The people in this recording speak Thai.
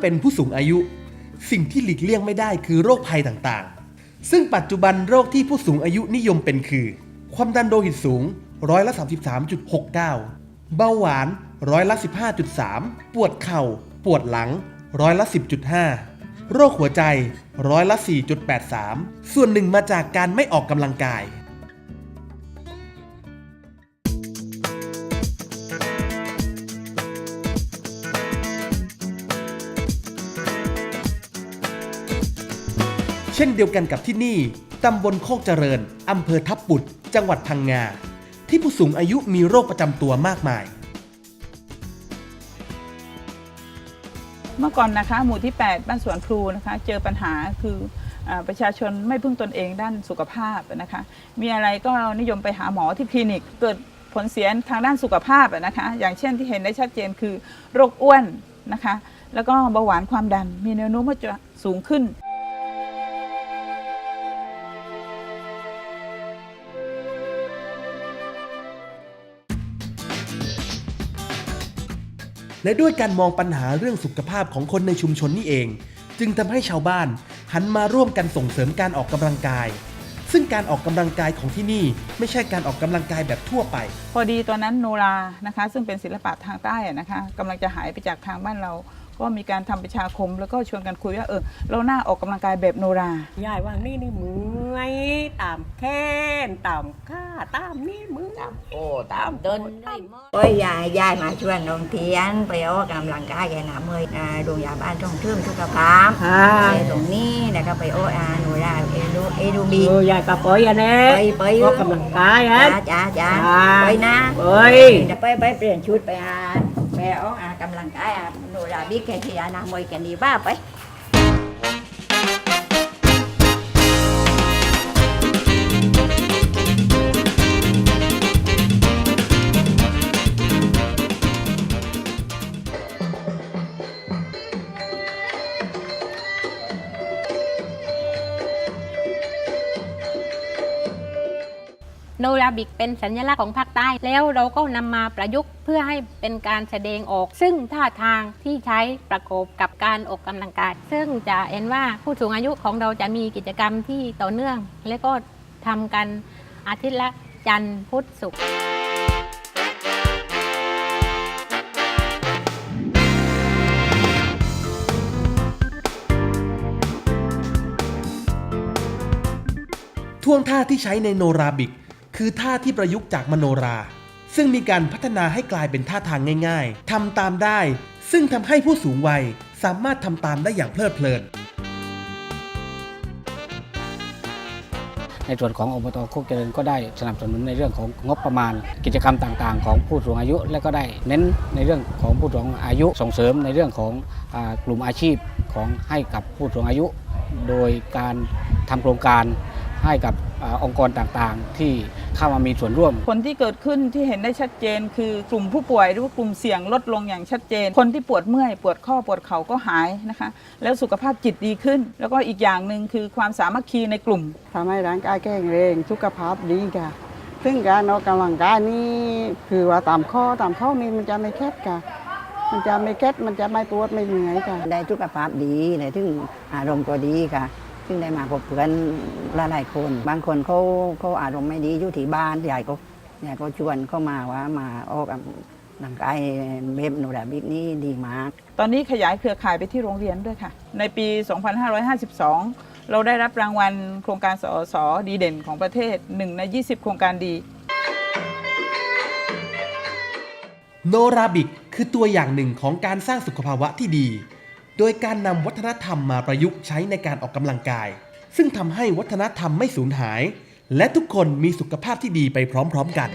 เป็นผู้สูงอายุ สิ่งที่หลีกเลี่ยงไม่ได้คือโรคภัยต่างๆ ซึ่งปัจจุบันโรคที่ผู้สูงอายุนิยมเป็นคือ ความดันโลหิตสูงร้อยละ33.69 เบาหวานร้อยละ15.3 ปวดเข่า ปวดหลังร้อยละ10.5 โรคหัวใจร้อยละ4.83 ส่วนหนึ่งมาจากการไม่ออกกำลังกาย เช่นเดียวกันกับที่นี่ตำบลโคกเจริญอำเภอทับปุด จังหวัดพังงา ที่ผู้สูงอายุมีโรคประจำตัวมากมาย เมื่อก่อนนะคะ หมู่ที่ 8 บ้านสวนพลูนะคะ เจอปัญหาคืออประชาชนไม่พึ่งตนเองด้านสุขภาพนะคะ มีอะไรก็นิยมไปหาหมอที่คลินิก เกิดผลเสียทางด้านสุขภาพนะคะ อย่างเช่นที่เห็นได้ชัดเจนคือโรคอ้วนนะคะ แล้วก็เบาหวานความดัน มีแนวโน้มว่าจะสูงขึ้น และด้วยการมองปัญหาเรื่องสุขภาพของคนในชุมชนนี่เอง จึงทำให้ชาวบ้านหันมาร่วมกันส่งเสริมการออกกำลังกาย ซึ่งการออกกำลังกายของที่นี่ไม่ใช่การออกกำลังกายแบบทั่วไป พอดีตอนนั้นโนรานะคะ ซึ่งเป็นศิลปะทางใต้อะนะคะกำลังจะหายไปจากทางบ้านเรา ก็มีการทำประชาคม แล้วก็ชวนกันคุยว่าเออเราน่าออกกำลังกายแบบโนรายายว่านี่นี่มือยตามแค้นตามข้าตามนี่มือตามโอ้ตามเดินได้หมดโอ้ยยายยายมาชวนน้องเทียนไปออกกำลังกายแกหนาเมยอ่าโรงพยาบาลท่องเชื่อมสุขภาพค่ะไปตรงนี้แล้วก็ไปโออาหนูราเอดูเอดูบีเออยายกับปอยอันนี้ไปไปออกกำลังกายฮะจ้าจ้าจ้าจ้าไปนะเอ้ยเดี๋ยวไปไปเปลี่ยนชุดไปอา ไปออกอากำลังกายอาหนูร โนราบิกเป็นสัญลักษณ์ของภาคใต้ แล้วเราก็นำมาประยุกต์เพื่อให้เป็นการแสดงออก ซึ่งท่าทางที่ใช้ประกอบกับการออกกำลังกาย ซึ่งจะเห็นว่าผู้สูงอายุของเราจะมีกิจกรรมที่ต่อเนื่อง และก็ทำกันอาทิตย์ละจันทร์พุธศุกร์ท่วงท่าที่ใช้ในโนราบิก คือท่าที่ประยุกต์จากมโนรา ซึ่งมีการพัฒนาให้กลายเป็นท่าทางง่ายๆทำตามได้ ซึ่งทำให้ผู้สูงวัยสามารถทำตามได้อย่างเพลิดเพลิน ในส่วนของอบตโคกเจริญก็ได้สนับสนุนในเรื่องของงบประมาณ กิจกรรมต่างๆ ของผู้สูงอายุ และก็ได้เน้นในเรื่องของผู้สูงอายุส่งเสริมในเรื่องของอกลุ่มอาชีพของให้กับผู้สูงอายุ โดยการทำโครงการ ให้กับอาองค์กรต่างๆ ที่เข้ามามีส่วนร่วม ผลที่เกิดขึ้นที่เห็นได้ชัดเจน คือกลุ่มผู้ป่วยหรือว่ากลุ่มเสี่ยงลดลงอย่างชัดเจน คนที่ปวดเมื่อย ปวดข้อปวดเข่าก็หายนะคะ แล้วสุขภาพจิตดีขึ้น แล้วก็อีกอย่างหนึ่งคือความสามัคคีในกลุ่มทำให้ร่างกายแข็งแรงสุขภาพดีค่ะ ซึ่งการออกกำลังกายนี่คือว่าตามข้อตามข้อนี่มันจะไม่แคบค่ะมันจะไม่แคบมันจะไม่ปวดไม่เหนื่อยค่ะ ได้สุขภาพดีเลยถึงอารมณ์ก็ดีค่ะ ซึ่งได้มาพบเพื่อนหลายๆคน บางคนเขาเขาอารมณ์ไม่ดีอยู่ที่บ้านยายก็ยายก็ชวนเข้ามาว่ามาออกกำลังกายเบบโนราบิกนี่ดีมาก ตอนนี้ขยายเครือข่ายไปที่โรงเรียนด้วยค่ะ ในปี 2552 เราได้รับรางวัลโครงการสอสอดีเด่นของประเทศ 1 ใน 20 โครงการดี โนราบิกคือตัวอย่างหนึ่งของการสร้างสุขภาวะที่ดี โดยการนำวัฒนธรรมมาประยุกต์ใช้ในการออกกำลังกาย ซึ่งทำให้วัฒนธรรมไม่สูญหาย และทุกคนมีสุขภาพที่ดีไปพร้อมๆกัน